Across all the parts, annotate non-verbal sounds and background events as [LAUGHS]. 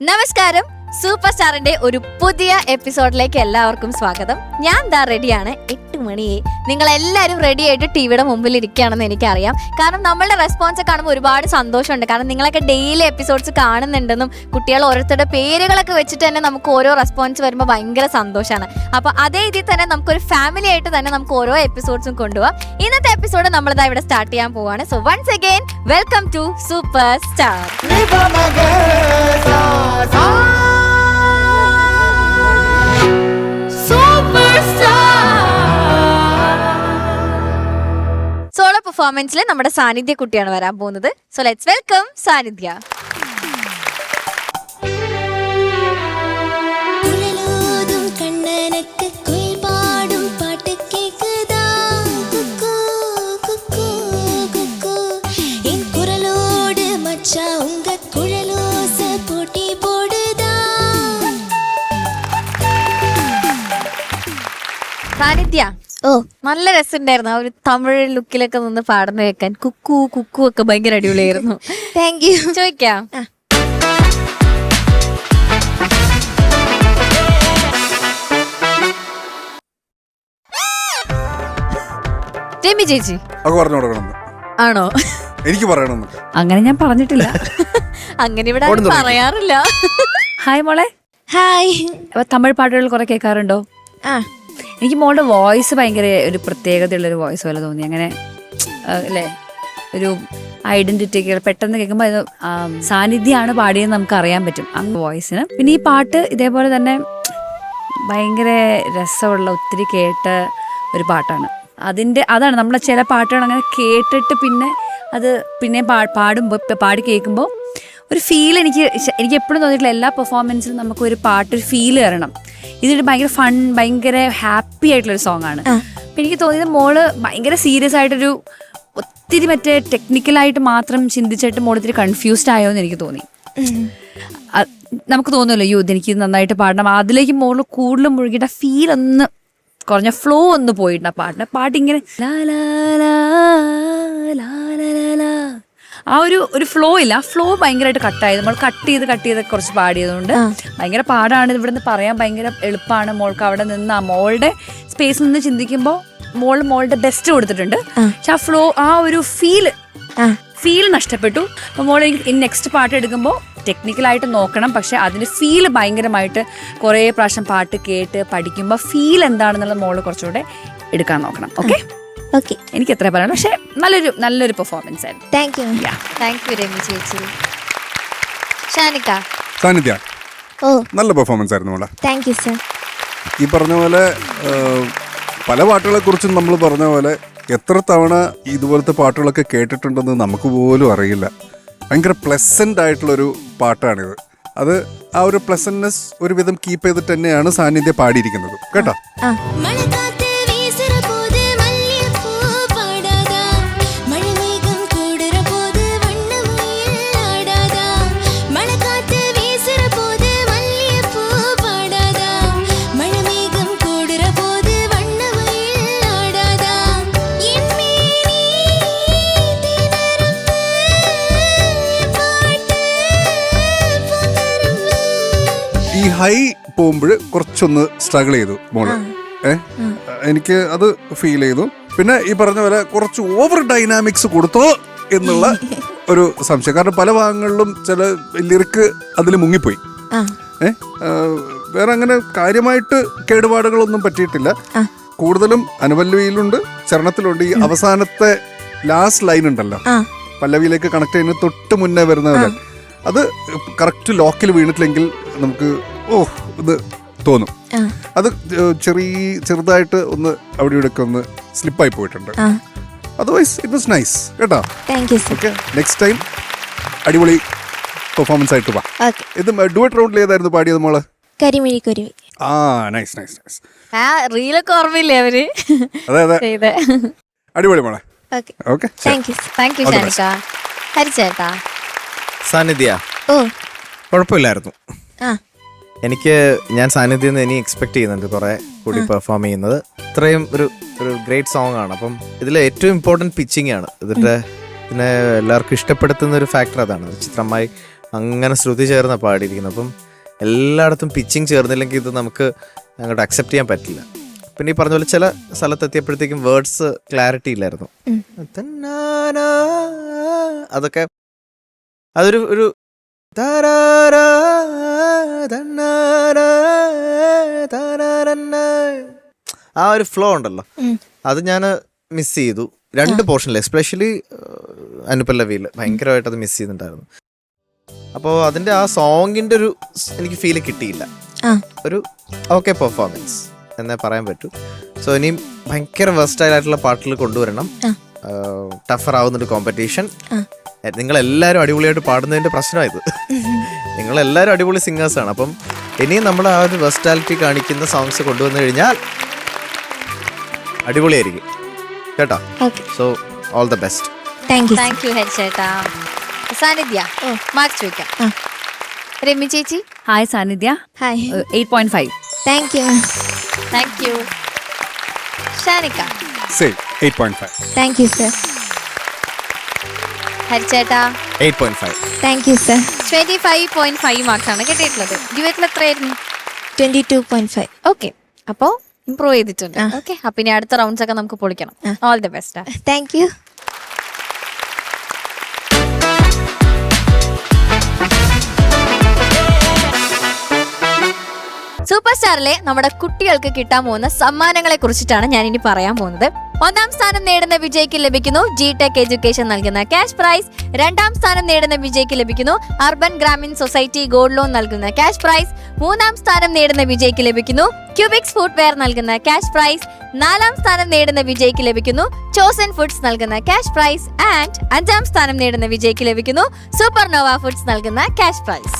നമസ്കാരം. സൂപ്പർ സ്റ്റാറിന്റെ ഒരു പുതിയ എപ്പിസോഡിലേക്ക് എല്ലാവർക്കും സ്വാഗതം. ഞാൻ ദാ റെഡിയാണ്. എട്ട് മണിയെ നിങ്ങൾ എല്ലാവരും റെഡി ആയിട്ട് ടി വിയുടെ മുമ്പിൽ ഇരിക്കുകയാണെന്ന് എനിക്കറിയാം. കാരണം നമ്മളുടെ റെസ്പോൺസ് കാണുമ്പോൾ ഒരുപാട് സന്തോഷമുണ്ട്. കാരണം നിങ്ങളൊക്കെ ഡെയിലി എപ്പിസോഡ്സ് കാണുന്നുണ്ടെന്നും കുട്ടികൾ ഓരോരുത്തരുടെ പേരുകളൊക്കെ വെച്ചിട്ട് തന്നെ നമുക്ക് ഓരോ റെസ്പോൺസ് വരുമ്പോൾ ഭയങ്കര സന്തോഷമാണ് അപ്പോൾ അതേ ഇതിൽ തന്നെ നമുക്കൊരു ഫാമിലി ആയിട്ട് തന്നെ നമുക്ക് ഓരോ എപ്പിസോഡ്സും കൊണ്ടുപോകാം ഇന്നത്തെ എപ്പിസോഡ് നമ്മളിതാ ഇവിടെ സ്റ്റാർട്ട് ചെയ്യാൻ പോവാണ്. So once again welcome to super star പെർഫോമൻസിൽ നമ്മുടെ സാന്നിധ്യ കുട്ടിയാണ് വരാൻ പോകുന്നത് so let's welcome Sannidhya Sannidhya ഓ. നല്ല രസമുണ്ടായിരുന്നു. ആ ഒരു തമിഴ് ലുക്കിലൊക്കെ നിന്ന് പാടുന്ന കേൾക്കാൻ. കുക്കു കുക്കു ഒക്കെ ഭയങ്കര അടിപൊളിയായിരുന്നു. താങ്ക് യു ചോദിക്കാം. രമി ചേച്ചി. പറഞ്ഞു കൊടുക്കണം. ആണോ? എനിക്ക് പറയണം അങ്ങനെ ഞാൻ പറഞ്ഞിട്ടില്ല. അങ്ങനെ ഇവിടെ ആരും പറയാറില്ല. ഹായ് മോളെ. ഹായ്. തമിഴ് പാട്ടുകൾ കുറെ കേൾക്കാറുണ്ടോ? ആ. എനിക്ക് മോളുടെ വോയിസ് ഭയങ്കര ഒരു പ്രത്യേകതയുള്ള ഒരു വോയിസ് പോലെ തോന്നി. അങ്ങനെ അല്ലേ? ഒരു ഐഡന്റിറ്റി ഒക്കെ പെട്ടെന്ന് കേൾക്കുമ്പോൾ അത് സാന്നിധ്യമാണ് പാടിയെന്ന് നമുക്ക് അറിയാൻ പറ്റും. ആ വോയിസിന്. പിന്നെ ഈ പാട്ട് ഇതേപോലെ തന്നെ ഭയങ്കര രസമുള്ള ഒത്തിരി കേട്ട ഒരു പാട്ടാണ്. അതിന്റെ അതാണ് നമ്മളെ ചില പാട്ടുകൾ അങ്ങനെ കേട്ടിട്ട് പിന്നെ അത് പിന്നെ പാ- പാടുമ്പോൾ പാടി കേൾക്കുമ്പോൾ ഒരു ഫീൽ എനിക്ക് എനിക്ക് എപ്പോഴും തോന്നിയിട്ടില്ല എല്ലാ പെർഫോമൻസിലും നമുക്ക് ഒരു പാട്ട് ഒരു ഫീൽ തരണം. ഇതൊരു ഭയങ്കര ഫൺ ഭയങ്കര ഹാപ്പി ആയിട്ടുള്ളൊരു സോങ് ആണ്. അപ്പം എനിക്ക് തോന്നിയത് മോൾ ഭയങ്കര സീരിയസ് ആയിട്ടൊരു ഒത്തിരി മറ്റേ ടെക്നിക്കലായിട്ട് മാത്രം ചിന്തിച്ചിട്ട് മോൾ ഒത്തിരി കൺഫ്യൂസ്ഡ് ആയോ എന്ന് എനിക്ക് തോന്നി. നമുക്ക് തോന്നുമല്ലോ യോ എനിക്ക് നന്നായിട്ട് പാടണം. അതിലേക്ക് മോൾ കൂടുതലും മുഴുകിയിട്ട് ഫീൽ ഒന്ന് കുറഞ്ഞ ഫ്ലോ ഒന്ന് പോയിട്ടുണ്ട് ആ പാട്ടിന് പാട്ട് ഇങ്ങനെ ലാ ലാ ലാ, ലാ ലാ ലാ ലാ. ആ ഒരു ഒരു ഫ്ലോ ഇല്ല. ആ ഫ്ലോ ഭയങ്കരമായിട്ട് കട്ടായത് നമ്മൾ കട്ട് ചെയ്ത് കട്ട് ചെയ്ത് കുറച്ച് പാടിയതുകൊണ്ട് ഭയങ്കര പാടാണ്. ഇവിടെ നിന്ന് പറയാൻ ഭയങ്കര എളുപ്പമാണ് മോൾക്ക് അവിടെ നിന്ന് ആ മോളുടെ സ്പേസിൽ നിന്ന് ചിന്തിക്കുമ്പോൾ മോൾ മോളുടെ ബെസ്റ്റ് കൊടുത്തിട്ടുണ്ട്. പക്ഷെ ആ ഫ്ലോ ആ ഒരു ഫീൽ ഫീൽ നഷ്ടപ്പെട്ടു. അപ്പോൾ മോൾ നെക്സ്റ്റ് പാട്ട് എടുക്കുമ്പോൾ ടെക്നിക്കലായിട്ട് നോക്കണം. പക്ഷെ അതിന് ഫീൽ ഭയങ്കരമായിട്ട് കുറേ പ്രാവശ്യം പാട്ട് കേട്ട് പഠിക്കുമ്പോൾ ഫീൽ എന്താണെന്നുള്ളത് മോൾ കുറച്ചുകൂടെ എടുക്കാൻ നോക്കണം. Okay okay. എനിക്ക് എത്ര പറയണം പക്ഷെ നല്ലൊരു നല്ലൊരു പെർഫോമൻസ് ആയിരുന്നു. Thank you thank you Rami ചേച്ചി. ഷാനിക്ക. സാന്നിധ്യ ഓ. നല്ല പെർഫോമൻസ് ആയിരുന്നു മോളെ. താങ്ക് യു സർ ഈ പറഞ്ഞ പോലെ പല പാട്ടുകളെ കുറിച്ചും നമ്മൾ പറഞ്ഞ പോലെ എത്ര തവണ ഇതുപോലത്തെ പാട്ടുകളൊക്കെ കേട്ടിട്ടുണ്ടെന്ന് നമുക്ക് പോലും അറിയില്ല. ഭയങ്കര പ്ലസന്റ് ആയിട്ടുള്ളൊരു പാട്ടാണിത്. അത് ആ ഒരു പ്ലസൻനെസ് ഒരുവിധം കീപ്പ് ചെയ്തിട്ട് തന്നെയാണ് സാന്നിധ്യം പാടിയിരിക്കുന്നത്. കേട്ടോ? ഹൈ പോകുമ്പോൾ കുറച്ചൊന്ന് സ്ട്രഗിൾ ചെയ്തു മോൾ. ഏ? എനിക്ക് അത് ഫീൽ ചെയ്തു. പിന്നെ ഈ പറഞ്ഞ പോലെ കുറച്ച് ഓവർ ഡൈനാമിക്സ് കൊടുത്തോ എന്നുള്ള [LAUGHS] ഒരു സംശയം. കാരണം പല ഭാഗങ്ങളിലും ചില ലിറിക്ക് അതിൽ മുങ്ങിപ്പോയി. ഏഹ് വേറെ അങ്ങനെ കാര്യമായിട്ട് കേടുപാടുകളൊന്നും പറ്റിയിട്ടില്ല. കൂടുതലും അനുപല്ലവിയിലുണ്ട് ചരണത്തിലുണ്ട്. ഈ അവസാനത്തെ ലാസ്റ്റ് ലൈൻ ഉണ്ടല്ലോ. പല്ലവിയിലേക്ക് കണക്ട് ചെയ്യുന്ന തൊട്ട് മുന്നേ വരുന്നത് അത് കറക്റ്റ് ലോക്കിൽ വീണിട്ടില്ലെങ്കിൽ നമുക്ക് ഓ ഇത് തോന്നും. അത് ചെറിയ ചെറുതായിട്ട് ഒന്ന് അവിടെ ഇവിടെ ഒന്ന് സ്ലിപ്പായി പോയിട്ടുണ്ട്. അതർവൈസ് ഇറ്റ് വാസ് നൈസ് കേട്ടോ? Thank you okay next time അടിപൊളി പെർഫോമൻസ് ആയിട്ട് വാ. ഇത് ഡുവറ്റ് റൗണ്ടിൽ ഏതായിരുന്നു പാടിയത് മോൾ? കരിമിഴി കുരുവി ആ നൈസ് നൈസ് നൈസ് ആ റീലൊക്കെ ഓർമ്മയില്ലേ അവർ? അതെ അതെ. അടിപൊളി മോളെ. Okay okay thank you thank you Shanika ഹരിച്ചേട്ടാ Sannidhya. ഓ. കുഴപ്പമില്ലായിരുന്നു. ആ. എനിക്ക് ഞാൻ സാന്നിധ്യം നിന്ന് ഇനി എക്സ്പെക്ട് ചെയ്യുന്നുണ്ട് കുറെ കൂടി പെർഫോം ചെയ്യുന്നത്. ഇത്രയും ഒരു ഒരു ഗ്രേറ്റ് സോങ് ആണ്. അപ്പം ഇതിലെ ഏറ്റവും ഇമ്പോർട്ടന്റ് പിച്ചിങ് ആണ്. ഇതിന്റെ പിന്നെ എല്ലാവർക്കും ഇഷ്ടപ്പെടുത്തുന്ന ഒരു ഫാക്ടർ അതാണ്. ചിത്രമായി അങ്ങനെ ശ്രുതി ചേർന്ന പാടിയിരിക്കുന്നത്. അപ്പം എല്ലായിടത്തും പിച്ചിങ് ചേർന്നില്ലെങ്കിൽ ഇത് നമുക്ക് അങ്ങോട്ട് അക്സെപ്റ്റ് ചെയ്യാൻ പറ്റില്ല. പിന്നെ ഈ പറഞ്ഞ പോലെ ചില സ്ഥലത്തെത്തിയപ്പോഴത്തേക്കും വേർഡ്സ് ക്ലാരിറ്റി ഇല്ലായിരുന്നു. അതൊക്കെ അതൊരു ഒരു. ആ ഒരു ഫ്ലോ ഉണ്ടല്ലോ. അത് ഞാൻ മിസ് ചെയ്തു. രണ്ട് പോർഷനിൽ എസ്പെഷ്യലി അനുപല്ലവിയിൽ ഭയങ്കരമായിട്ട് അത് മിസ് ചെയ്യുന്നുണ്ടായിരുന്നു അപ്പോൾ അതിന്റെ ആ സോങ്ങിന്റെ ഒരു എനിക്ക് ഫീൽ കിട്ടിയില്ല. ഒരു ഓക്കെ പെർഫോമൻസ് എന്നേ പറയാൻ പറ്റൂ. സോ ഇനിയും ഭയങ്കര വെസ്റ്റൈൽ ആയിട്ടുള്ള പാട്ടുകൾ കൊണ്ടുവരണം. ടഫർ ആവുന്നൊരു കോമ്പറ്റീഷൻ നിങ്ങളെല്ലാവരും നിങ്ങൾ എല്ലാവരും അടിപൊളിയായിട്ട് പാടുന്നതിന്റെ പ്രശ്നമായത് നിങ്ങൾ എല്ലാവരും അടിപൊളി സിംഗേഴ്സ് ആണ്. അപ്പം ഇനിയും നമ്മൾ ആ ഒരു വെസ്റ്റാലിറ്റി കാണിക്കുന്ന സോങ്സ് കൊണ്ടുവന്നു കഴിഞ്ഞാൽ അടിപൊളിയായിരിക്കും. കേട്ടോ? Okay so all the best thank you ഹരിച്ചേട്ടാ Sannidhya mark ചോദിക്കാം. ആ. രമ്യ ചേച്ചി. Hi Sannidhya. Hi eight point five thank you thank you Shanika. Eight point five. Thank you sir ഹരിച്ചേട്ടാ. Eight point five. Thank you sir twenty five point five മാർക്കാണ് കിട്ടിയിട്ടുള്ളത്. എത്രയായിരുന്നു? Twenty two point five okay അപ്പോ improve ചെയ്തിട്ടുണ്ട്. Okay അപ്പം ഇനി അടുത്ത rounds ഒക്കെ നമുക്ക് പൊളിക്കണം. All the best thank you super സ്റ്റാറിലെ നമ്മുടെ കുട്ടികൾക്ക് കിട്ടാൻ പോകുന്ന സമ്മാനങ്ങളെ കുറിച്ചിട്ടാണ് ഞാൻ ഇനി പറയാൻ പോകുന്നത്. ഒന്നാം സ്ഥാനം നേടുന്ന വിജയ്ക്ക് ലഭിക്കുന്നു ജി ടെക് എഡ്യൂക്കേഷൻ നൽകുന്ന ക്യാഷ് പ്രൈസ് രണ്ടാം സ്ഥാനം നേടുന്ന വിജയ്ക്ക് ലഭിക്കുന്നു urban Grameen society gold loan നൽകുന്ന ക്യാഷ് പ്രൈസ് മൂന്നാം സ്ഥാനം നേടുന്ന വിജയ്ക്ക് ലഭിക്കുന്നു ക്യൂബിക്സ് ഫുട്വെയർ നൽകുന്ന ക്യാഷ് പ്രൈസ് നാലാം സ്ഥാനം നേടുന്ന വിജയ്ക്ക് ലഭിക്കുന്നു ചോസൻ ഫുഡ്സ് നൽകുന്ന ക്യാഷ് പ്രൈസ് ആൻഡ് അഞ്ചാം സ്ഥാനം നേടുന്ന വിജയ്ക്ക് ലഭിക്കുന്നു സൂപ്പർ നോവ ഫുഡ്സ് നൽകുന്ന ക്യാഷ് പ്രൈസ്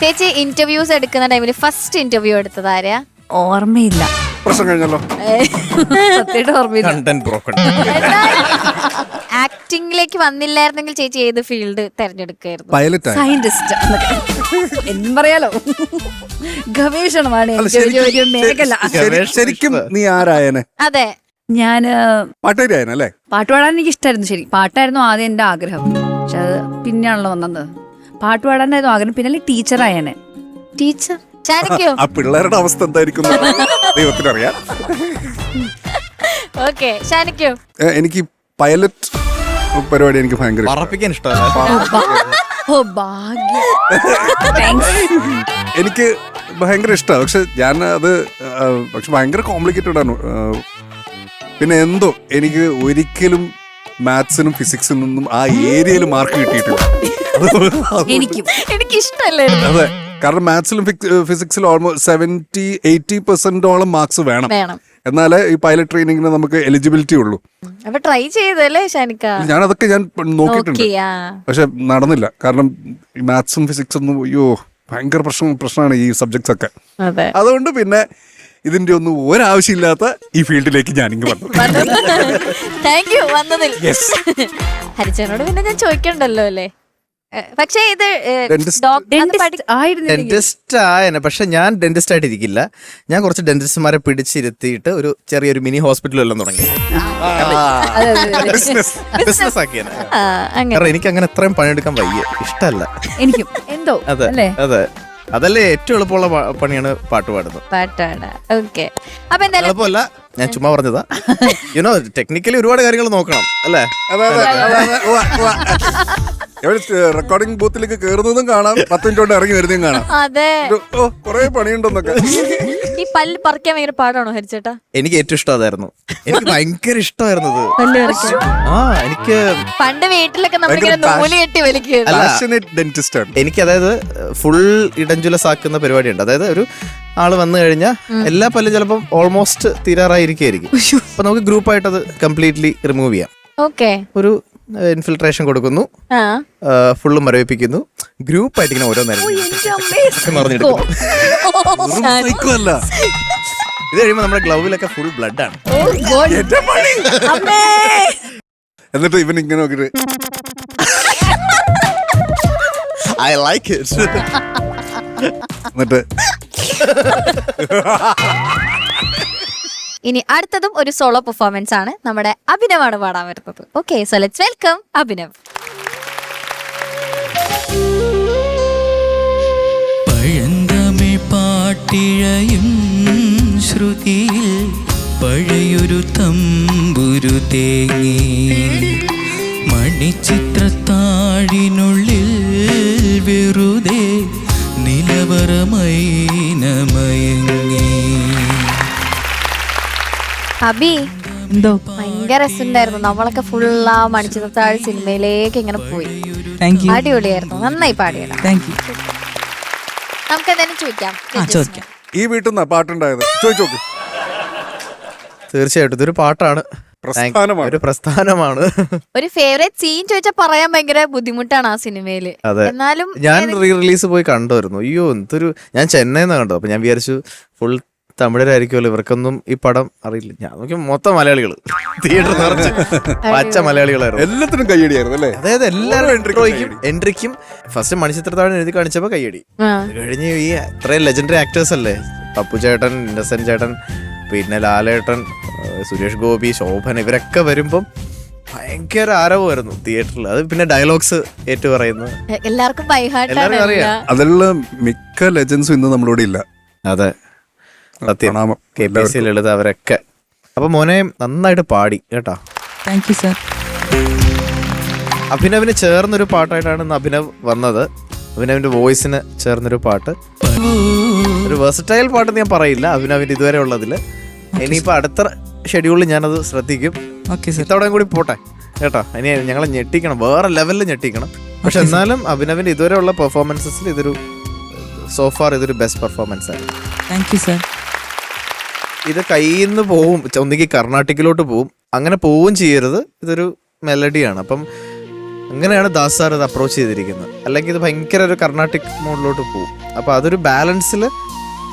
ചേച്ചി ഇന്റർവ്യൂസ് എടുക്കുന്ന ടൈമിൽ ഫസ്റ്റ് ഇന്റർവ്യൂ എടുത്തത് ആരെയാ ഓർമ്മയില്ല. പ്രശ്നം കഴിഞ്ഞല്ലോ. സത്യമായിട്ട് ഓർമ്മയില്ല. കണ്ടന്റ് ബ്രോക്കൺ ആക്ടിംഗിലേക്ക് വന്നില്ലായിരുന്നെങ്കിൽ ചേച്ചി ഏത് ഫീൽഡ് തെരഞ്ഞെടുക്കായിരുന്നു? പൈലറ്റ് ആയി സയന്റിസ്റ്റ് എന്നും പറയാലോ? ഗവേഷണമാണ് അല്ല, എനിക്ക് ഒരു- ഒരു ശരിക്കും- മേഖല. ശരി- ശരിക്കും നീ ആരായനെ? അതെ. ഞാൻ പാട്ടുകാരിയായനല്ലേ പാട്ട് പാടാൻ എനിക്ക് ഇഷ്ടമായിരുന്നു ശരി. പാട്ടായിരുന്നു ആദ്യം എന്റെ ആഗ്രഹം. പക്ഷെ അത് പിന്നെയാണല്ലോ വന്നത്. പാട്ട് പാടാനായിരുന്നു ആഗ്രഹം. പിന്നെ ടീച്ചറായനെ. ടീച്ചർ? ആ പിള്ളേരുടെ അവസ്ഥ എന്തായിരിക്കും? [LAUGHS] ദൈവത്തിനറിയാം. ഓക്കെ ഷാനിക്കോ. എനിക്ക് പൈലറ്റ് പരിപാടി എനിക്ക് ഭയങ്കര ഇഷ്ടാ. പറപ്പിക്കാൻ ഇഷ്ടമല്ല ഓ ഭാഗ്യം. എനിക്ക് ഭയങ്കര ഇഷ്ടമാണ് പക്ഷെ ഞാൻ അത് ആ, പക്ഷെ ഭയങ്കര കോംപ്ലിക്കേറ്റഡ് ആണ്. ആ, പിന്നെ എന്തോ എനിക്ക് ഒരിക്കലും മാത്സിനും ഫിസിക്സിനും ഒന്നും ആ ഏരിയയിൽ മാർക്ക് കിട്ടിയിട്ടില്ല. അത് എനിക്കും. അതെ. കാരണം മാത്സിലും ഫിസിക്സിലും ഓൾമോസ്റ്റ് സെവന്റി എയ്റ്റി പെർസെന്റോളം മാർക്സ് വേണം. എന്നാലേ ഈ പൈലറ്റ് ട്രെയിനിങ്ങിന് നമുക്ക് എലിജിബിലിറ്റി ഉള്ളൂ. ട്രൈ ചെയ്തല്ലേ ഷാനിക്ക? ഞാൻ അതൊക്കെ ഞാൻ നോക്കിയിട്ടുണ്ട് പക്ഷെ നടന്നില്ല. കാരണം മാത്സും ഫിസിക്സും അയ്യോ ഭയങ്കര പ്രശ്നം പ്രശ്നമാണ് ഈ സബ്ജക്ട്സ് ഒക്കെ. അതെ. അതുകൊണ്ട് പിന്നെ ഇതിന്റെ ഒന്നും ഒരാവശ്യമില്ലാത്ത ഈ ഫീൽഡിലേക്ക് ഞാനിങ്ങ് വന്നു. താങ്ക് യു വന്നതിൽ. ഹരിച്ചനോട് പിന്നെ ഞാൻ ചോദിക്കണ്ടല്ലോ അല്ലേ? പക്ഷേ ഇത് Dentist. ഡോക്ടർ Dentist ആയിരുന്നില്ലെങ്കിൽ ഡെന്റിസ്റ്റ് ആയനെ പക്ഷെ ഞാൻ ഡെന്റിസ്റ്റ് ആയിട്ട് ഇരിക്കില്ല ഞാൻ കുറച്ച് ഡെന്റിസ്റ്റുമാരെ പിടിച്ചിരുത്തിയിട്ട് ഒരു ചെറിയൊരു മിനി ഹോസ്പിറ്റൽ എല്ലാം തുടങ്ങി. ബിസിനസ് അങ്ങനെ. കാരണം എനിക്ക് അങ്ങനെ എത്രയും പണിയെടുക്കാൻ വയ്യ. ഇഷ്ടമല്ല എനിക്കും. എന്തോ അതെ അല്ലേ? അതെ. അതല്ലേ ഏറ്റവും എളുപ്പമുള്ള പണിയാണ് പാട്ട് പാടുന്നത്. പാട്ടാണ്. ഓക്കെ. അപ്പൊ എന്തായാലും എളുപ്പമല്ല. ഞാൻ ചുമ്മാ പറഞ്ഞതാ. യുനോ ടെക്നിക്കലി ഒരുപാട് കാര്യങ്ങൾ നോക്കണം അല്ലേ. റെക്കോർഡിംഗ് ബൂത്തിലേക്ക് കയറുന്നതും കാണാം പത്ത് മിനിറ്റ് കൊണ്ട് ഇറങ്ങി വരുന്നതും കാണാം. അതെ. കൊറേ പണിയുണ്ടെന്നൊക്കെ. പല്ല് പറിക്കാൻ ഭയങ്കര പാടാണോ ഹരിച്ചേട്ടാ? എനിക്ക് ഏറ്റവും ഇഷ്ടം അതായിരുന്നു എനിക്ക് ഭയങ്കര ഇഷ്ടമായിരുന്നു അത്. പല്ല് പറിക്കാൻ. ആ എനിക്ക് പണ്ട് വീട്ടിലൊക്കെ നമ്മളിങ്ങനെ ഭയങ്കര നൂൽ കെട്ടി വലിക്കുകയായിരുന്നു അല്ല. പാഷനേറ്റ് ഡെന്റിസ്റ്റ് ആണ്. എനിക്ക് അതായത് ഫുൾ ഇടഞ്ചുലസാക്കുന്ന പരിപാടിയുണ്ട്. അതായത് ഒരു ആൾ വന്നു കഴിഞ്ഞാൽ എല്ലാ പല്ലും ചിലപ്പം ഓൾമോസ്റ്റ് തീരാറായിരിക്കും അപ്പൊ നമുക്ക് ഗ്രൂപ്പായിട്ട് അത് കംപ്ലീറ്റ്ലി റിമൂവ് ചെയ്യാം. ഓക്കെ ഒരു ഇൻഫിൽട്രേഷൻ കൊടുക്കുന്നു. ഫുള്ള് മരവിപ്പിക്കുന്നു. ഗ്രൂപ്പ് ആയിട്ട് ഇങ്ങനെ ഓരോ നേരം പറഞ്ഞെടുക്കുന്നു സൈക്കോ അല്ല. ഇത് കഴിയുമ്പോ നമ്മുടെ ഗ്ലൗവിലൊക്കെ ഫുൾ ബ്ലഡ് ആണ്. എന്നിട്ട് ഇവൻ ഇങ്ങനെ നോക്കിട്ട് ഐ ലൈക്ക് ഇറ്റ് എന്നിട്ട് ഇനി അടുത്തതും ഒരു സോളോ പെർഫോമൻസ് ആണ്. നമ്മുടെ അഭിനവാണ് പാടാൻ വരുന്നത്. Okay so let's welcome Abhinav. പാട്ടിഴയും ശ്രുതിയിൽ പഴയൊരു തമ്പുരു തേങ്ങി. മണിച്ചിത്രത്താഴിനുള്ളിൽ വെറുതെ നിലവറമൈനമയങ്ങേ. അബി എന്തോ? ഭയങ്കര രസമുണ്ടായിരുന്നു. നമ്മളൊക്കെ ഫുൾ ആ മണിച്ചിത്രത്താഴ് സിനിമയിലേക്ക് ഇങ്ങനെ പോയി. താങ്ക് യു അടിപൊളിയായിരുന്നു. നന്നായി പാടിയടാ താങ്ക് യു നമുക്ക് എന്തായാലും ചോദിക്കാം. ആ ചോദിക്കാം. ഈ വീട്ടിൽ നിന്നാ പാട്ടുണ്ടായത്? ചോദിച്ചു നോക്ക്. തീർച്ചയായിട്ടും. ഇതൊരു പാട്ടാണ്. പ്രസ്ഥാനമാണ്. ഒരു പ്രസ്ഥാനമാണ്. ഒരു ഫേവറേറ്റ് സീൻ ചോദിച്ചാൽ പറയാൻ ഭയങ്കര ബുദ്ധിമുട്ടാണ് ആ സിനിമയിൽ. അതെ. എന്നാലും ഞാൻ റീ റിലീസ് പോയി കണ്ടുവരുന്നു. അയ്യോ എന്തൊരു ഞാൻ ചെന്നൈന്നാണ് കണ്ടു അപ്പൊ ഞാൻ വിചാരിച്ചു ഫുൾ തമിഴരായിരിക്കുമല്ലോ. ഇവർക്കൊന്നും ഈ പടം അറിയില്ല. ഞാൻ നോക്കി മൊത്തം മലയാളികൾ തിയേറ്റർ നിറച്ച് പച്ച മലയാളികളായിരുന്നു. എല്ലാത്തിനും കയ്യടിയായിരുന്നു അല്ലേ? അതായത് എല്ലാവരും എൻട്രിക്കും എൻട്രിക്കും ഫസ്റ്റ് മണിച്ചിത്രത്താഴ് എഴുതി കാണിച്ചപ്പോ കയ്യടി. അത് കഴിഞ്ഞ് ഈ ഇത്രയും ലെജൻഡറി ആക്ടേഴ്സ് അല്ലേ? പപ്പു ചേട്ടൻ ഇന്നസെന്റ് ചേട്ടൻ പിന്നെ ലാലേട്ടൻ സുരേഷ് ഗോപി ശോഭൻ ഇവരൊക്കെ വരുമ്പം ഭയങ്കര ആരവമായിരുന്നു തിയേറ്ററിൽ അത് പിന്നെ ഡയലോഗ്സ് ഏറ്റു പറയുന്നു. എല്ലാവർക്കും അതെല്ലാം എല്ലാവർക്കും അറിയാം. അതിലുള്ള മിക്ക ലെജൻസും ഇന്ന് നമ്മളോട് ഇല്ല. അതെ. സത്യം. കെ പി സി ലളിത അവരൊക്കെ. അപ്പൊ മോനെ നന്നായിട്ട് പാടി കേട്ടാ. താങ്ക് യു സർ അഭിനവിന് ചേർന്നൊരു പാട്ടായിട്ടാണ് ഇന്ന് അഭിനവ് വന്നത്. അഭിനവിന്റെ വോയിസിന് ചേർന്നൊരു പാട്ട്. ഒരു വെർസറ്റൈൽ പാട്ടെന്ന് ഞാൻ പറയില്ല അഭിനവിന്റെ ഇതുവരെ ഉള്ളതിൽ ഇനിയിപ്പോ അടുത്ത ഷെഡ്യൂളിൽ ഞാനത് ശ്രദ്ധിക്കും. ഓക്കെ സർ ഇത്തവണയും കൂടി പോട്ടെ കേട്ടോ. ഇനി ഞങ്ങളെ ഞെട്ടിക്കണം വേറെ ലെവലിൽ ഞെട്ടിക്കണം. പക്ഷെ എന്നാലും അഭിനവിന്റെ ഇതുവരെ ഉള്ള പെർഫോമൻസസിൽ ഇതൊരു സോഫാർ ഇതൊരു ബെസ്റ്റ് പെർഫോമൻസ് ആയിരുന്നു താങ്ക് യു സർ ഇത് കയ്യിൽ നിന്ന് പോവും. ഒന്നുകിൽ കർണാട്ടിക്കിലോട്ട് പോവും. അങ്ങനെ പോവും ചെയ്യരുത്. ഇതൊരു മെലഡിയാണ്. അപ്പം അങ്ങനെയാണ് ദാസ് സാർ ഇത് അപ്രോച്ച് ചെയ്തിരിക്കുന്നത്. അല്ലെങ്കിൽ ഇത് ഭയങ്കര ഒരു കർണാട്ടിക് മോഡിലോട്ട് പോവും. അപ്പോൾ അതൊരു ബാലൻസിൽ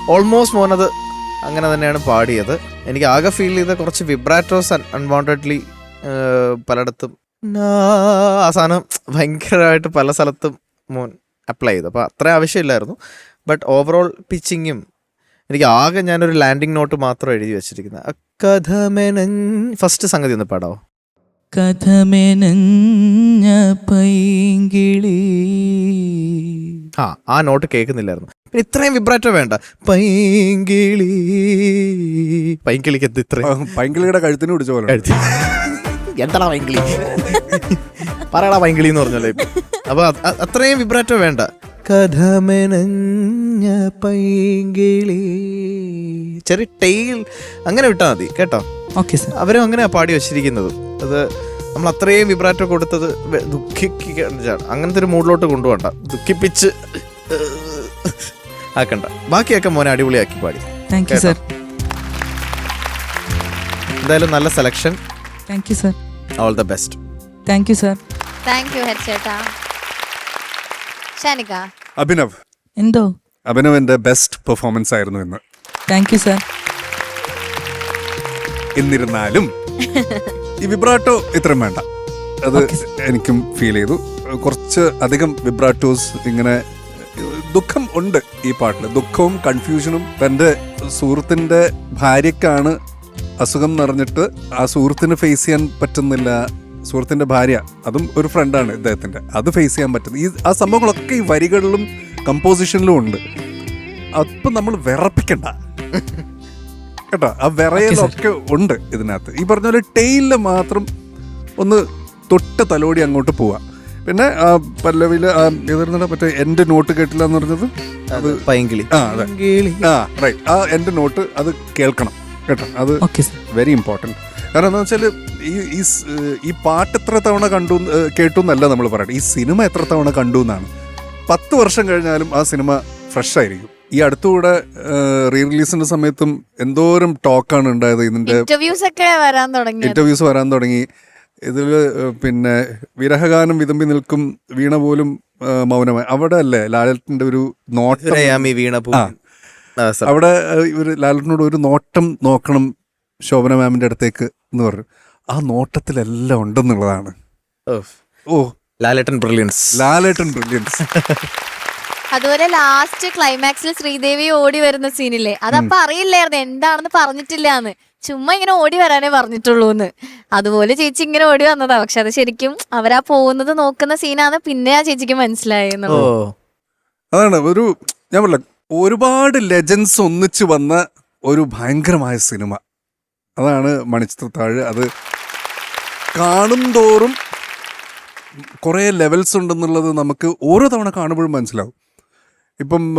ഓൾമോസ്റ്റ് മോനത് അങ്ങനെ തന്നെയാണ് പാടിയത്. എനിക്ക് ആകെ ഫീൽ ചെയ്ത കുറച്ച് വിബ്രാറ്റോസ് അൺവാണ്ടഡ്ലി പലയിടത്തും ആ സാധനം ഭയങ്കരമായിട്ട് പല സ്ഥലത്തും മോൻ അപ്ലൈ ചെയ്തു. അപ്പോൾ അത്ര ആവശ്യമില്ലായിരുന്നു. ബട്ട് ഓവറോൾ പിച്ചിങ്ങും എനിക്ക് ആകെ ഞാനൊരു ലാൻഡിങ് നോട്ട് മാത്രം എഴുതി വെച്ചിരിക്കുന്നത്. കഥമെനൻ ഫസ്റ്റ് സംഗതി ഒന്ന് പാടാവോ? കഥമെനഞ്ഞ പൈങ്കിളി. ആ ആ നോട്ട് കേൾക്കുന്നില്ലായിരുന്നു. പിന്നെ ഇത്രയും വിബ്രാറ്റോ വേണ്ട. പൈങ്കിളി. പൈങ്കിളിക്ക് എന്ത് ഇത്രയും? പൈങ്കിളിയുടെ കഴുത്തിന് പിടിച്ച പോലെ. എഴുതി എന്താടാ പൈങ്കിളി [LAUGHS] പറയടാ പൈങ്കിളി എന്ന് പറഞ്ഞല്ലേ അപ്പൊ അത്രയും വിബ്രാറ്റോ വേണ്ട. കഥമെനഞ്ഞ പൈങ്കിളി. ചെറിയ ടെയിൽ അങ്ങനെ വിട്ടാൽ മതി കേട്ടോ? ഓക്കെ സാർ അവരും അങ്ങനെയാ പാടി വെച്ചിരിക്കുന്നത്. അത് നമ്മൾ അത്രയും വിബ്രാറ്റോ കൊടുത്തത് ദുഃഖിക്കാണ് അങ്ങനത്തെ ഒരു മൂഡിലോട്ട് കൊണ്ടുപോകണ്ട. ദുഃഖിപ്പിച്ച് ആക്കണ്ട. ബാക്കിയൊക്കെ മോനെ അടിപൊളിയാക്കി പാടി. താങ്ക് യു സാർ എന്തായാലും നല്ല selection thank you sir all the best thank you sir thank you ഹരിച്ചേട്ടാ Shanika Abhinav എന്തോ? അഭിനവിന്റെ ബെസ്റ്റ് പെർഫോമൻസ് ആയിരുന്നു ഇന്ന്. താങ്ക് യു സർ എന്നിരുന്നാലും ഈ വിബ്രാട്ടോ ഇത്രയും വേണ്ട. അത് എനിക്കും ഫീൽ ചെയ്തു. കുറച്ച് അധികം വിബ്രാട്ടോസ് ഇങ്ങനെ ദുഃഖം ഉണ്ട് ഈ പാട്ടിൽ ദുഃഖവും കൺഫ്യൂഷനും തന്റെ സുഹൃത്തിന്റെ ഭാര്യക്കാണ് അസുഖം നിറഞ്ഞിട്ട് ആ സുഹൃത്തിന് ഫേസ് ചെയ്യാൻ പറ്റുന്നില്ല. സുഹൃത്തിന്റെ ഭാര്യ അതും ഒരു ഫ്രണ്ടാണ് ഇദ്ദേഹത്തിന്റെ അത് ഫേസ് ചെയ്യാൻ പറ്റുന്നത് ഈ ആ സംഭവങ്ങളൊക്കെ ഈ വരികളിലും കമ്പോസിഷനിലും ഉണ്ട്. അപ്പം നമ്മൾ വിറപ്പിക്കണ്ട. കേട്ടോ? ആ വിറയലൊക്കെ ഉണ്ട് ഇതിനകത്ത്. ഈ പറഞ്ഞ പോലെ ടെയിലിൽ മാത്രം ഒന്ന് തൊട്ട് തലോടി അങ്ങോട്ട് പോവാം. പിന്നെ ആ പല്ലവിയിൽ ആ മറ്റേ എന്റെ നോട്ട് കേട്ടില്ല എന്ന് പറഞ്ഞത്? അത് പൈങ്കിളി. ആ അതെ. ആ റൈറ്റ് ആ എന്റെ നോട്ട് അത് കേൾക്കണം. കേട്ടോ? അത് ഓക്കെ സർ വെരി ഇമ്പോർട്ടന്റ് കാരണം എന്താ വെച്ചാൽ ഈ ഈ ഈ പാട്ട് എത്ര തവണ കണ്ടു കേട്ടു എന്നല്ല നമ്മൾ പറയട്ടെ ഈ സിനിമ എത്ര തവണ കണ്ടു എന്നാണ്. പത്ത് വർഷം കഴിഞ്ഞാലും ആ സിനിമ ഫ്രഷ് ആയിരിക്കും. ഈ അടുത്തുകൂടെ റീ റിലീസിന്റെ സമയത്തും എന്തോരം ടോക്കാണ് ഉണ്ടായത് ഇതിന്റെ ഇന്റർവ്യൂസ് ഒക്കെ വരാൻ തുടങ്ങി ഇന്റർവ്യൂസ് വരാൻ തുടങ്ങി. ഇതിൽ പിന്നെ വിരഹഗാനം വിതമ്പി നിൽക്കും വീണ പോലും മൗനമായി. അവിടെ അല്ലേ ലാലറ്റിന്റെ ഒരു നോട്ടം? വീണ. അവിടെ ഇവർ ഇവർ ലാലറ്റിനോട് ഒരു നോട്ടം നോക്കണം ശോഭന മാമിന്റെ അടുത്തേക്ക് എന്ന് പറഞ്ഞു. ആ നോട്ടത്തിലെല്ലാം ഉണ്ടെന്നുള്ളതാണ്. ഓ. ലാലേട്ടൻ ബ്രില്യൻസ് ലാലേട്ടൻ ബ്രില്യൻസ് അതുപോലെ ലാസ്റ്റ് ക്ലൈമാക്സിൽ ശ്രീദേവി ഓടി വരുന്ന സീനില്ലേ അതപ്പൊ അറിയില്ലായിരുന്നു. എന്താണെന്ന് പറഞ്ഞിട്ടില്ല എന്ന് ചുമ്മാ ഇങ്ങനെ ഓടി വരാനേ പറഞ്ഞിട്ടുള്ളൂ എന്ന്. അതുപോലെ ചേച്ചി ഇങ്ങനെ ഓടി വന്നതാ. പക്ഷെ അത് ശരിക്കും അവരാ പോകുന്നത് നോക്കുന്ന സീനാണ് പിന്നെ ആ ചേച്ചിക്ക് ഓ. അതാണ് ഒരു ഞാൻ പറയില്ല ഒരുപാട് ലെജൻസ് ഒന്നിച്ച് വന്ന ഒരു ഭയങ്കരമായ സിനിമ. അതാണ് മണിച്ചിത്രത്താഴ്. അത് കാണും തോറും കുറേ ലെവൽസ് ഉണ്ടെന്നുള്ളത് നമുക്ക് ഓരോ തവണ കാണുമ്പോഴും മനസ്സിലാവും. ഇപ്പം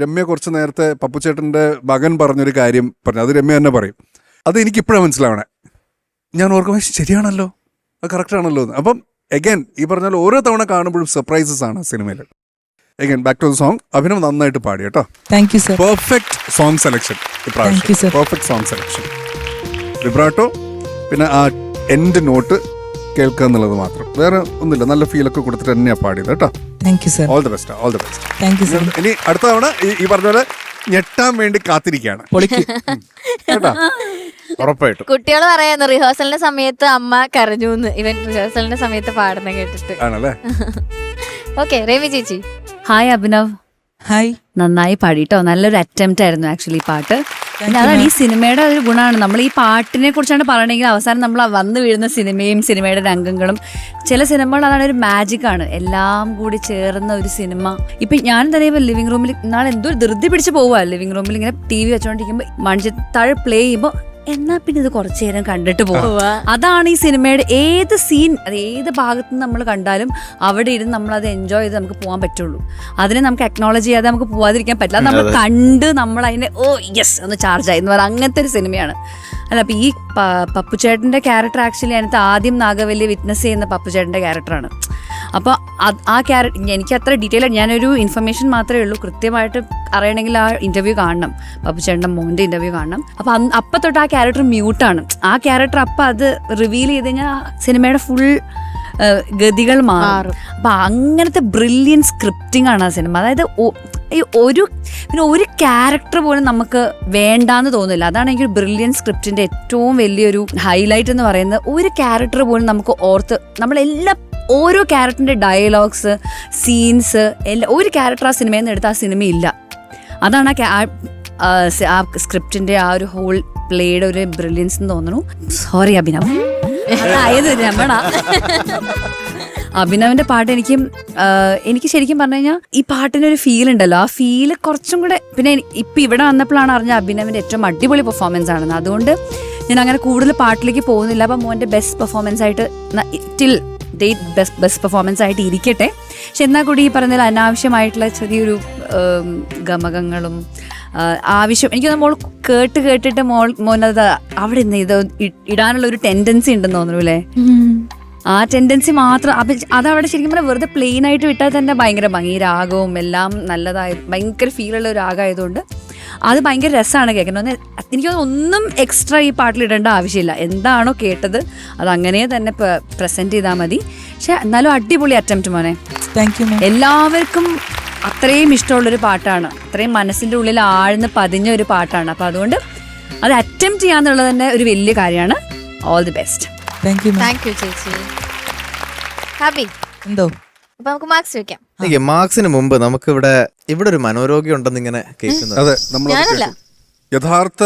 രമ്യ കുറച്ച് നേരത്തെ പപ്പുച്ചേട്ടന്റെ മകൻ പറഞ്ഞൊരു കാര്യം പറഞ്ഞു. അത് രമ്യ തന്നെ പറയും. അത് എനിക്കിപ്പോഴാണ് മനസ്സിലാവണേ. ഞാൻ ഓർക്കും "ഏയ്, ശരിയാണല്ലോ. അത് കറക്റ്റാണല്ലോ അപ്പം എഗൈൻ ഈ പറഞ്ഞാൽ ഓരോ തവണ കാണുമ്പോഴും സർപ്രൈസസ് ആണ് സിനിമയിൽ again back to the song Abhinav നന്നായിട്ട് പാടി കേട്ടോ. Thank you sir perfect song selection Thank you, sir. Perfect song selection vibrato പിന്നെ ആ എൻഡ് നോട്ട് കേൾക്കുക എന്നുള്ളത് മാത്രം. വേറെ ഒന്നുമില്ല. നല്ല ഫീലൊക്കെ കൊടുത്തിട്ട് തന്നെയാണ് പാടിയത് കേട്ടോ. Thank you sir all the best all the best thank you sir ഇനി അടുത്ത തവണ ഈ- പറഞ്ഞ പോലെ ഞെട്ടാൻ വേണ്ടി കാത്തിരിക്കുകയാണ്. പൊളിക്കും. കേട്ടോ? ഉറപ്പായിട്ടും. കുട്ടികൾ പറയാന്ന് റിഹേഴ്സലിന്റെ സമയത്ത് അമ്മ കരഞ്ഞു ഇവൻ റിഹേഴ്സലിന്റെ സമയത്ത് പാടുന്ന കേട്ടിട്ട്. ആണല്ലേ? [LAUGHS] ഓക്കെ രവി ചേച്ചി. ഹായ് അഭിനവ് ഹായ് നന്നായി പാടിട്ടോ? നല്ലൊരു അറ്റംപ്റ്റ് ആയിരുന്നു ആക്ച്വലി ഈ പാട്ട്. പിന്നെ അതാണ് ഈ സിനിമയുടെ ഒരു ഗുണമാണ്. നമ്മൾ ഈ പാട്ടിനെ കുറിച്ചാണ് പറയണമെങ്കിൽ അവസാനം നമ്മൾ വന്നു വീഴുന്ന സിനിമയും സിനിമയുടെ രംഗങ്ങളും ചില സിനിമകൾ അതാണ് ഒരു മാജിക് ആണ്. എല്ലാം കൂടി ചേർന്ന ഒരു സിനിമ. ഇപ്പൊ ഞാൻ തന്നെ ഇപ്പൊ ലിവിംഗ് റൂമിൽ നാളെ എന്തോ ഒരു ധൃതി പിടിച്ച് പോവുക ലിവിംഗ് റൂമിൽ ഇങ്ങനെ ടി വി വെച്ചോണ്ടിരിക്കുമ്പോൾ മണിച്ചിത്താഴ് പ്ലേ ചെയ്യുമ്പോൾ എന്നാ പിന്നെ ഇത് കുറച്ചു നേരം കണ്ടിട്ട് പോകും അതാണ് ഈ സിനിമയുടെ ഏത് സീൻ അത് ഏത് ഭാഗത്ത് നമ്മൾ കണ്ടാലും അവിടെ ഇരുന്ന് നമ്മൾ അത് എൻജോയ് ചെയ്ത് നമുക്ക് പോകാൻ പറ്റുള്ളൂ. അതിനെ നമുക്ക് അക്നോളജ് ചെയ്യാതെ നമുക്ക് പോവാതിരിക്കാൻ പറ്റില്ല. നമ്മൾ കണ്ട് നമ്മൾ അതിനെ ഓ യെസ് ഒന്ന് ചാർജ് ആയി എന്ന് പറയുക അങ്ങനത്തെ ഒരു സിനിമയാണ്. അല്ല അപ്പൊ ഈ പപ്പുചേട്ടന്റെ ക്യാരക്ടർ ആക്ച്വലി അതിനകത്ത് ആദ്യം നാഗവല്ലി വിറ്റ്നസ് ചെയ്യുന്ന പപ്പുചേട്ടന്റെ ക്യാരക്ടറാണ് അപ്പോൾ ആ ക്യാരക്ടർ എനിക്ക് അത്ര ഡീറ്റെയിൽ ഞാനൊരു ഇൻഫർമേഷൻ മാത്രമേ ഉള്ളൂ. കൃത്യമായിട്ട് അറിയണമെങ്കിൽ ആ ഇന്റർവ്യൂ കാണണം. പപ്പുചേട്ടന്റെ മോന്റെ ഇന്റർവ്യൂ കാണണം. അപ്പോൾ അപ്പത്തൊട്ട് അപ്പം തൊട്ട് ആ ക്യാരക്ടർ മ്യൂട്ടാണ് ആ ക്യാരക്ടർ അപ്പം അത് റിവീൽ ചെയ്ത് കഴിഞ്ഞാൽ സിനിമയുടെ ഫുൾ ഗതികൾ മാറും. അപ്പം അങ്ങനത്തെ ബ്രില്യൻ സ്ക്രിപ്റ്റിംഗ് ആണ് ആ സിനിമ അതായത് ഈ ഒരു പിന്നെ ഒരു ക്യാരക്ടർ പോലും നമുക്ക് വേണ്ടാന്ന് തോന്നില്ല അതാണ് എനിക്ക് ബ്രില്യൻ സ്ക്രിപ്റ്റിന്റെ ഏറ്റവും വലിയൊരു ഹൈലൈറ്റ് എന്ന് പറയുന്നത്. ഒരു ക്യാരക്ടർ പോലും നമുക്ക് ഓർത്ത് നമ്മളെല്ലാം ഓരോ ക്യാരക്ടറിന്റെ ഡയലോഗ്സ് സീൻസ് എല്ലാം ഒരു ക്യാരക്ടർ ആ സിനിമയിൽ നിന്ന് എടുത്ത ആ സിനിമയില്ല അതാണ് ആ സ്ക്രിപ്റ്റിന്റെ ആ ഒരു ഹോൾ പ്ലേയുടെ ഒരു ബ്രില്യൻസ് എന്ന് തോന്നുന്നു. സോറി അഭിനവ്. അതായത് രമണ. അഭിനവിന്റെ പാട്ട് എനിക്ക് എനിക്ക് ശരിക്കും പറഞ്ഞു കഴിഞ്ഞാൽ ഈ പാട്ടിന് ഒരു ഫീൽ ഉണ്ടല്ലോ. ആ ഫീൽ കുറച്ചും കൂടെ പിന്നെ ഇപ്പം ഇവിടെ വന്നപ്പോഴാണ് അറിഞ്ഞ അഭിനവിന്റെ ഏറ്റവും അടിപൊളി പെർഫോമൻസ് ആണെന്ന്. അതുകൊണ്ട് ഞാൻ അങ്ങനെ കൂടുതൽ പാട്ടിലേക്ക് പോകുന്നില്ല. അപ്പൊ മോന്റെ ബെസ്റ്റ് പെർഫോമൻസ് ആയിട്ട് till date best best performance ആയിട്ട് ഇരിക്കട്ടെ. പക്ഷെ എന്നാൽ കൂടി ഈ പറഞ്ഞ അനാവശ്യമായിട്ടുള്ള ചെറിയൊരു ഗമകങ്ങളും ആവശ്യം. എനിക്ക് മോൾ കേട്ട് കേട്ടിട്ട് മോൾ മോനത് അവിടെ നിന്ന് ഇത് ഇടാനുള്ള ഒരു ടെൻഡൻസി ഉണ്ടെന്ന് തോന്നുന്നു അല്ലേ? ആ ടെൻഡൻസി മാത്രം അപ്പൊ അതവിടെ ശരിക്കും പറഞ്ഞാൽ വെറുതെ പ്ലെയിൻ ആയിട്ട് വിട്ടാൽ തന്നെ ഭയങ്കര ഭംഗി. രാഗവും എല്ലാം നല്ലതായ ഭയങ്കര ഫീലുള്ള ഒരു രാഗമായതുകൊണ്ട് അത് ഭയങ്കര രസമാണ് കേൾക്കുന്നത് എനിക്ക് ഒന്നും എക്സ്ട്രാ ഈ പാട്ടിൽ ഇടേണ്ട ആവശ്യമില്ല. എന്താണോ കേട്ടത് അത് അങ്ങനെ തന്നെ പ്രസന്റ് ചെയ്താൽ മതി. പക്ഷെ എന്നാലും അടിപൊളി അറ്റംപ്റ്റ് മോനെ. എല്ലാവർക്കും അത്രയും ഇഷ്ടമുള്ളൊരു പാട്ടാണ്. അത്രയും മനസ്സിന്റെ ഉള്ളിൽ ആഴ്ന്ന് പതിഞ്ഞ ഒരു പാട്ടാണ്. അപ്പോൾ അതുകൊണ്ട് അത് അറ്റംപ്റ്റ് ചെയ്യാന്നുള്ളത് തന്നെ ഒരു വലിയ കാര്യമാണ്. All the best thank you ma'am thank you ചേച്ചി. ഹാപ്പി. എന്തോ? അപ്പൊ നമുക്ക് മാർക്സ് വെക്കാം മാർക്സിന് മുമ്പ് നമുക്ക് ഇവിടെ ഇവിടെ ഒരു മനോരോഗി ഉണ്ടെന്ന് ഇങ്ങനെ കേൾക്കുന്നത് അതെ നമ്മൾ ഞാനല്ല. യഥാർത്ഥ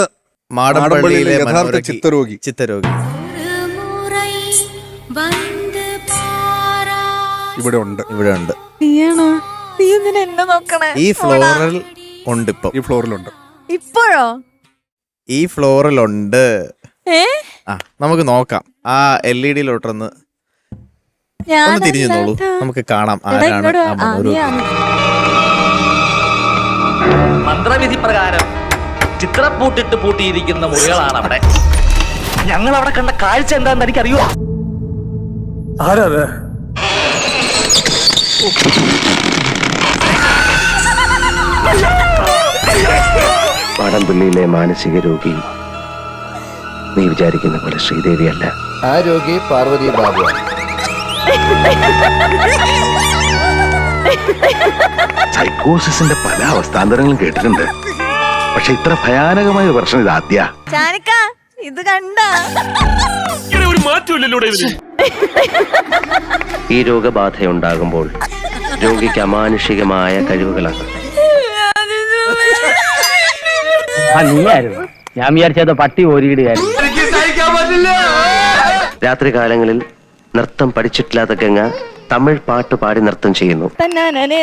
മാടമ്പള്ളിയിലെ മാടമ്പള്ളിയിലെ യഥാർത്ഥ ചിത്തരോഗി. ചിത്തരോഗി. ഇവിടെ ഉണ്ട്. ഇവിടെ ഉണ്ട്. നീയാണോ? നീ എന്തിനാ എന്നെ നോക്കണേ? ഈ ഫ്ലോറൽ ഉണ്ട് ഇപ്പൊ. ഈ ഫ്ലോറിലുണ്ട്. ഇപ്പോഴോ? ഈ ഫ്ലോറിലുണ്ട്. ഏ? ആ നമുക്ക് നോക്കാം. ആ എൽ ഇ ഡിയിലോട്ടൊന്ന് ഞാൻ ഒന്ന് തിരിഞ്ഞു നോളൂ. നമുക്ക് കാണാം എടാ, ആരാണ് ഇങ്ങോട്ട് ആ. ആ, മനോരോഗി നീയാണ്. മന്ത്രവിധി പ്രകാരം ചിത്രപ്പൂട്ടിട്ട് പൂട്ടിയിരിക്കുന്ന മുറികളാണ് അവിടെ ഞങ്ങൾ അവിടെ കണ്ട കാഴ്ച എന്താണെന്ന് എനിക്കറിയോ മാടമ്പിള്ളിയിലെ മാനസിക രോഗി. നീ വിചാരിക്കുന്ന പോലെ ശ്രീദേവിയല്ല ആ രോഗി പാർവതി ബാബു സൈക്കോസിന്റെ പല അവസ്ഥാന്തരങ്ങളും കേട്ടിട്ടുണ്ട്. പക്ഷെ ഇത്ര ഭയാനകമായ ഒരു പ്രശ്നം ഇത് ആദ്യ. ചാനിക്ക ഇത് കണ്ട. ഈ രോഗബാധയുണ്ടാകുമ്പോൾ രോഗിക്ക് അമാനുഷികമായ കഴിവുകളാണ്. നീയായിരുന്നു. ഞാൻ വിചാരിച്ചത് പട്ടി ഓരിയിടുകയായിരുന്നു രാത്രി കാലങ്ങളിൽ നൃത്തം പഠിച്ചിട്ടില്ലാത്ത കെങ്ങ തമിഴ് പാട്ട് പാടി നൃത്തം ചെയ്യുന്നു. നേരെ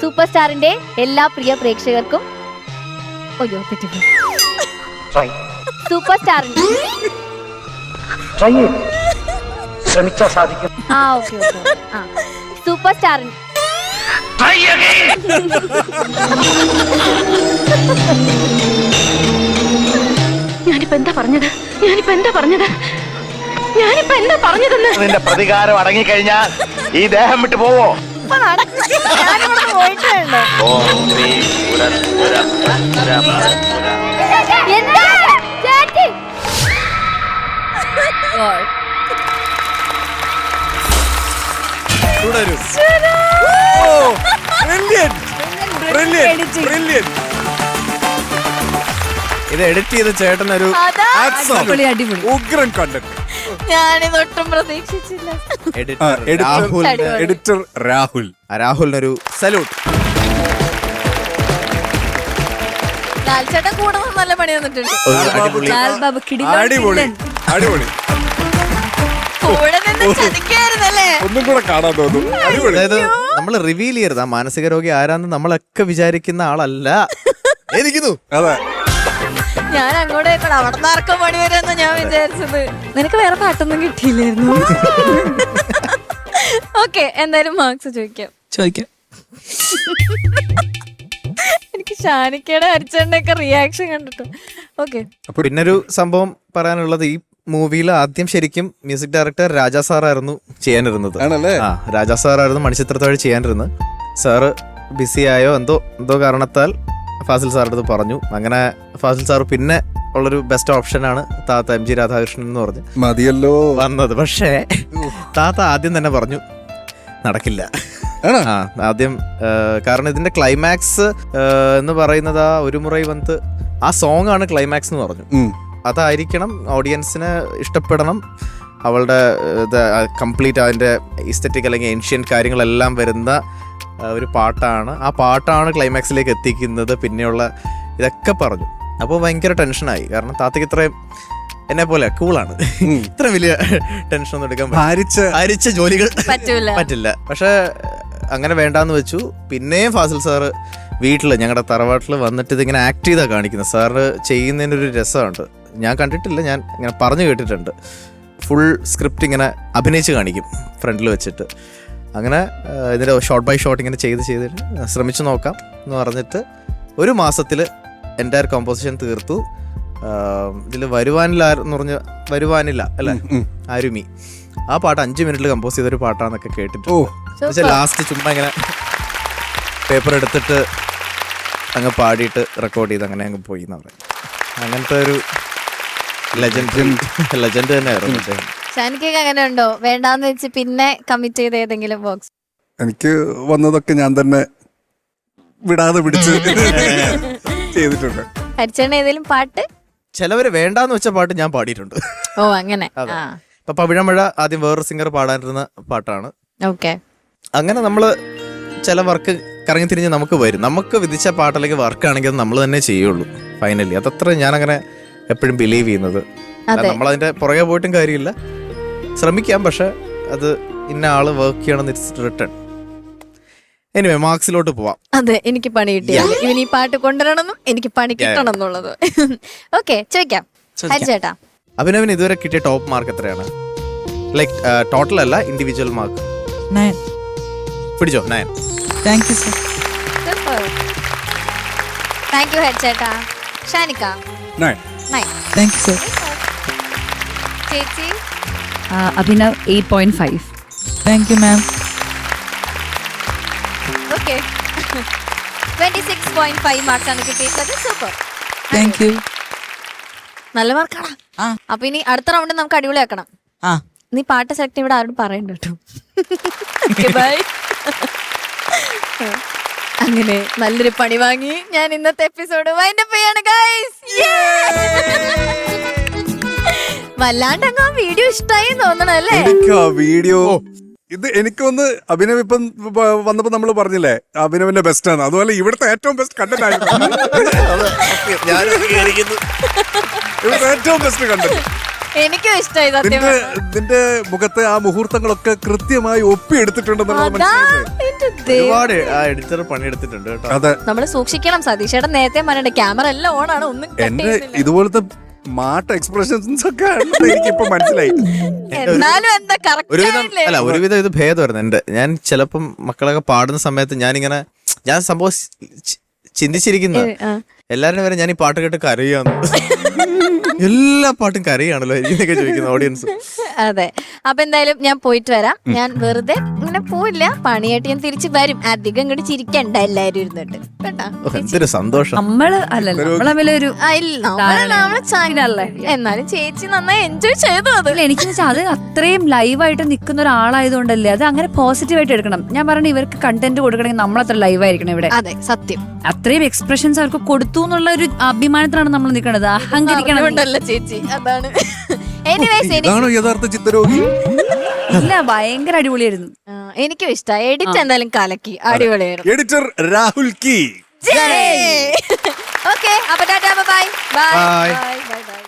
സൂപ്പർ സ്റ്റാറിന്റെ എല്ലാ പ്രിയ പ്രേക്ഷകർക്കും. സൂപ്പർ സ്റ്റാറിന്റെ ശ്രമിച്ചാ സാധിക്കും. ആ ഓക്കെ ഓക്കെ. ആ. സൂപ്പർ സ്റ്റാറിന്റെ ഞാനിപ്പോ എന്താ പറഞ്ഞത്? ഞാനിപ്പോ എന്താ പറഞ്ഞത്? ഞാനിപ്പോ എന്താ പറഞ്ഞതെന്ന്? നിന്റെ പ്രതികാരം അടങ്ങിക്കഴിഞ്ഞാൽ ഈ ദേഹം വിട്ടു പോവോ? ഇപ്പൊ നടക്കും. ഞാനിവിടെ പോയിട്ടേ ഉള്ളൂ. ഓം ശ്രീ പുര പുര പുര പുര എന്താ തുടരും. ഇത് എഡിറ്റ് ചെയ്ത ചേട്ടനൊരു അതാ അടിപൊളി അടിപൊളി. ഉഗ്രൻ കണ്ടന്റ് ഞാനിതൊട്ടും പ്രതീക്ഷിച്ചില്ല. എഡിറ്റർ രാഹുൽ എഡിറ്റർ രാഹുൽ രാഹുലിനൊരു സല്യൂട്ട് ചേട്ടൻ കൂടെ നിന്ന് നല്ല പണി തന്നിട്ടുണ്ട് അടിപൊളി. ലാൽ ബാബു കിടിലൻ അടിപൊളി. അടിപൊളി. ഒന്നും കൂടെ കാണാൻ തോന്നുന്നു അതായത് നമ്മൾ റിവീൽ ചെയ്യരുത്. ആ മാനസിക രോഗി ആരാന്ന് നമ്മളൊക്കെ വിചാരിക്കുന്ന ആളല്ല. [LAUGHS] എനിക്കുന്നു അതെ. ഞാൻ അങ്ങോട്ട് പോയിക്കോട്ടെ അവിടെ നിന്ന് ആർക്കും പണി വരുമെന്ന് ഞാൻ വിചാരിച്ചത്. നിനക്ക് വേറെ പാട്ടൊന്നും കിട്ടിയില്ലായിരുന്നു. [LAUGHS] ഓക്കെ എന്തായാലും മാർക്സ് ചോദിക്കാം. ചോദിക്കാം. [LAUGHS] എനിക്ക് ഷാനിക്കയുടെ അരിച്ചേണ്ടൊക്കെ റിയാക്ഷൻ കണ്ടിട്ട്. ഓക്കെ പിന്നൊരു സംഭവം പറയാനുള്ളത് ഈ മൂവിയിൽ ആദ്യം ശരിക്കും മ്യൂസിക് ഡയറക്ടർ രാജാ സാറായിരുന്നു ചെയ്യാനിരുന്നത്. ആണല്ലേ? ആ രാജാ സാറായിരുന്നു മണിച്ചിത്രത്തോടെ ചെയ്യാനിരുന്നത്. സാറ് ബിസി ആയോ എന്തോ എന്തോ കാരണത്താൽ ഫാസിൽ സാറിന്റെ അടുത്ത് പറഞ്ഞു. അങ്ങനെ ഫാസിൽ സാർ പിന്നെ ഉള്ളൊരു ബെസ്റ്റ് ഓപ്ഷനാണ് താത്ത എം ജി രാധാകൃഷ്ണൻ എന്ന് പറഞ്ഞു മതിയല്ലോ. വന്നത്. പക്ഷേ താത്ത ആദ്യം തന്നെ പറഞ്ഞു നടക്കില്ല. ആണോ? ആ ആദ്യം ആ, കാരണം ഇതിന്റെ ക്ലൈമാക്സ് എന്ന് പറയുന്നത് ആ ഒരു മുറൈ വന്ന് ആ സോങ് ആണ് ക്ലൈമാക്സ് എന്ന് പറഞ്ഞു. ഉം. അതായിരിക്കണം ഓഡിയൻസിന് ഇഷ്ടപ്പെടണം. അവളുടെ ഇത് കംപ്ലീറ്റ് അതിന്റെ ഇസ്തറ്റിക് അല്ലെങ്കിൽ ഏൻഷ്യൻ കാര്യങ്ങളെല്ലാം വരുന്ന ഒരു പാട്ടാണ്. ആ പാട്ടാണ് ക്ലൈമാക്സിലേക്ക് എത്തിക്കുന്നത്. പിന്നെയുള്ള ഇതൊക്കെ പറഞ്ഞു. അപ്പോൾ ഭയങ്കര ടെൻഷനായി കാരണം താത്തയ്ക്ക് ഇത്രയും എന്നെ പോലെ കൂളാണ് ഇത്ര വലിയ ടെൻഷൻ ഒന്നും എടുക്കാൻ. ഭാരിച്ച ഭാരിച്ച ജോലികൾ പറ്റൂല. പറ്റില്ല. പക്ഷെ അങ്ങനെ വേണ്ടാന്ന് വെച്ചു. പിന്നെയും ഫാസിൽ സാറ് വീട്ടിൽ ഞങ്ങളുടെ തറവാട്ടിൽ വന്നിട്ട് ഇതിങ്ങനെ ആക്ട് ചെയ്താ കാണിക്കുന്നത് സാറ് ചെയ്യുന്നതിനൊരു രസമുണ്ട്. ഞാൻ കണ്ടിട്ടില്ല ഞാൻ ഇങ്ങനെ പറഞ്ഞു കേട്ടിട്ടുണ്ട്. ഫുൾ സ്ക്രിപ്റ്റ് ഇങ്ങനെ അഭിനയിച്ച് കാണിക്കും ഫ്രണ്ടിൽ വെച്ചിട്ട്. അങ്ങനെ ഇതിന്റെ ഷോർട്ട് ബൈ ഷോട്ട് ഇങ്ങനെ ചെയ്ത് ചെയ്തിട്ട് ശ്രമിച്ചു നോക്കാം എന്ന് പറഞ്ഞിട്ട് ഒരു മാസത്തിൽ എന്റെ കോമ്പോസിഷൻ തീർത്തു. ഇതിൽ വരുവാനില്ല എന്ന് പറഞ്ഞ വരുവാനില്ല അല്ലേ? ആരുമി. ആ പാട്ട് അഞ്ച് മിനിറ്റിൽ കമ്പോസ് ചെയ്തൊരു പാട്ടാന്നൊക്കെ കേട്ടിട്ട് ഓ. പക്ഷെ ലാസ്റ്റ് ചുമ്മാ ഇങ്ങനെ പേപ്പർ എടുത്തിട്ട് അങ്ങ് പാടിയിട്ട് റെക്കോർഡ് ചെയ്ത് അങ്ങനെ അങ്ങ് പോയി എന്ന് പറയും. അങ്ങനത്തെ ഒരു ലെജൻഡ് തന്നെയായിരുന്നു. ഷാനിക്കൊക്കെ അങ്ങനെ ഉണ്ടോ? വേണ്ടാന്ന് വെച്ച് പിന്നെ കമ്മിറ്റ് ചെയ്ത ഏതെങ്കിലും ബോക്സ് എനിക്ക് വന്നതൊക്കെ ഞാൻ തന്നെ വിടാതെ പിടിച്ച് [LAUGHS] ചെയ്തിട്ടുണ്ട്. ഹരിച്ചേട്ടൻ ഏതെങ്കിലും പാട്ട്? ചിലവര് വേണ്ടാന്ന് വെച്ച പാട്ട് ഞാൻ പാടിയിട്ടുണ്ട്. ഓ അങ്ങനെ. [LAUGHS] ആ. ഇപ്പൊ പവിഴമഴ ആദ്യം വേറൊരു സിംഗർ പാടാനിരുന്ന പാട്ടാണ്. ഓക്കെ. അങ്ങനെ നമ്മൾ ചില വർക്ക് കറങ്ങി തിരിഞ്ഞ് നമുക്ക് വരും. നമുക്ക് വിധിച്ച പാട്ടിലേക്ക് വർക്കാണെങ്കിൽ വർക്ക് ആണെങ്കിൽ അത് നമ്മൾ തന്നെ ചെയ്യുള്ളൂ ഫൈനലി അതത്ര ഞാനങ്ങനെ എപ്പോഴും ബിലീവ് ചെയ്യുന്നത്. അതെ. നമ്മൾ അതിന്റെ പുറകെ പോയിട്ടും കാര്യമില്ല. ശ്രമിക്കാം പക്ഷെ അത് ഇന്ന ആൾ വർക്ക് ചെയ്യണം റിട്ടേൺ എനിവേ മാർക്സിലോട്ട് പോവാം. അതെ എനിക്ക് പണി കിട്ടിയാ ഇവൻ ഈ പാട്ട് കൊണ്ടുവരണമെന്നും എനിക്ക് പണി കിട്ടണം എന്നുള്ളത് ഓക്കെ ചോദിക്കാം. ചേട്ടാ. അഭിനവൻ അഭിനവിന് ഇതുവരെ കിട്ടിയ ടോപ്പ് മാർക്ക് എത്രയാണ്? ലൈക്ക് ടോട്ടൽ അല്ല ഇൻഡിവിജ്വൽ മാർക്ക് നയൻ പിടിച്ചോ? Nine thank you sir thank you ഹരിച്ചേട്ടാ Shanika. Nine ചേച്ചി Abhinav eight point five thank you ma'am okay twenty six point five marks ആണ് കിട്ടിയിട്ടുള്ളത് സൂപ്പർ താങ്ക് യു നല്ല മാർക്കാണ് ആ. അപ്പൊ ഇനി അടുത്ത റൗണ്ട് നമുക്ക് അടിപൊളിയാക്കണം ആ. നീ പാട്ട് സെലക്ട് ഇവിടെ ആരോട് പറയണ്ട കേട്ടോ. [LAUGHS] ബൈ [LAUGHS] അങ്ങനെ. നല്ലൊരു പണി വാങ്ങി ഞാൻ ഇന്നത്തെ എപ്പിസോഡ് വൈൻഡപ്പ് ചെയ്യാണ് ഗൈസ് വല്ലാണ്ട് അങ്ങ് ആ വീഡിയോ ഇഷ്ടമായി തോന്നണല്ലേ എനിക്ക് ആ വീഡിയോ ഇത് എനിക്കൊന്ന് അഭിനവ് ഇപ്പം വ- വന്നപ്പോ നമ്മൾ പറഞ്ഞില്ലേ അഭിനവിന്റെ ബെസ്റ്റ് ആണ്. അതുപോലെ ഇവിടുത്തെ ഏറ്റവും ബെസ്റ്റ് കണ്ടന്റ് ആയിരുന്നു ഇവിടുത്തെ ഏറ്റവും ബെസ്റ്റ് കണ്ടന്റ് എനിക്കും ഇഷ്ടമായി സത്യം നിന്റെ പറഞ്ഞാ. നിന്റെ മുഖത്തെ ആ മുഹൂർത്തങ്ങളൊക്കെ കൃത്യമായി ഒപ്പിയെടുത്തിട്ടുണ്ടെന്നുള്ളത് അതാ മനസ്സിലായില്ലേ? എന്റെ ദൈവം. ഒരുപാട് ആ എഡിറ്റർ പണിയെടുത്തിട്ടുണ്ട് കേട്ടോ. അതെ. നമ്മൾ സൂക്ഷിക്കണം സതീഷേട്ടൻ നേരത്തെ പറഞ്ഞിട്ട് ക്യാമറ എല്ലാം ഓൺ ആണ് ഒന്നും cut എന്റെ ചെയ്യുന്നില്ല. ഇതുപോലത്തെ മാട്ട എക്സ്പ്രഷൻസ് ഒക്കെ ആണെന്ന് എനിക്കിപ്പോ മനസ്സിലായി. എന്നാലും എന്താ ഒരുവിധം കറക്റ്റ് അല്ല ഒരുവിധം ഇത് ഭേദമായിരുന്നു എന്റെ ഞാൻ ചിലപ്പം മക്കളൊക്കെ പാടുന്ന സമയത്ത് ഞാനിങ്ങനെ ഞാൻ സംഭവം ചി- ചിന്തിച്ചിരിക്കുന്ന എല്ലാരും വരെ ഞാൻ ഈ പാട്ട് കേട്ട് കരയാന്ന് എല്ലാ പാട്ടും കരയാണല്ലോ എന്നൊക്കെ ചോദിക്കുന്ന ഓഡിയൻസ് അതെ. അപ്പൊ എന്തായാലും ഞാൻ പോയിട്ട് വരാം. ഞാൻ വെറുതെ ഇങ്ങനെ പോയില്ല പണിയായിട്ട് ഞാൻ തിരിച്ചു വരും. അധികം ഇങ്ങോട്ട് ചിരിക്കണ്ട എല്ലാരും ഇരുന്നിട്ട്. കേട്ടാ? ഓ, എന്തൊരു സന്തോഷം. നമ്മൾ അല്ലല്ലോ നമ്മൾ ആ, ഇല്ല, നമ്മൾ നമ്മൾ ചാനലല്ലേ? എന്നാലും ചേച്ചി നന്നായി എൻജോയ് ചെയ്തു അത്. എനിക്ക് അത് അത്രയും ലൈവായിട്ട് നിൽക്കുന്ന ഒരാളായതുകൊണ്ടല്ലേ അത് അങ്ങനെ പോസിറ്റീവായിട്ട് എടുക്കണം. ഞാൻ പറഞ്ഞു ഇവർക്ക് കണ്ടന്റ് കൊടുക്കണമെങ്കിൽ നമ്മളത്ര ലൈവായിരിക്കണം ഇവിടെ. അതെ സത്യം. അത്രയും എക്സ്പ്രഷൻസ് അവർക്ക് കൊടുത്തു എന്നുള്ള ഒരു അഭിമാനത്തിലാണ് നമ്മൾ നിൽക്കുന്നത്. അഹങ്കരിക്കണം ചേച്ചി അതാണ്. എനിവേസ് എനിക്ക് ഇതാണോ യഥാർത്ഥ ചിത്തരോഗി ഇല്ല ഭയങ്കര അടിപൊളിയായിരുന്നു. ആ, എനിക്കും ഇഷ്ടമായി എഡിറ്റ് എന്തായാലും കലക്കി. അടിപൊളിയായിരുന്നു. എഡിറ്റർ രാഹുൽ കി. ഓക്കെ അപ്പൊ tata bye bye. Bye. Bye bye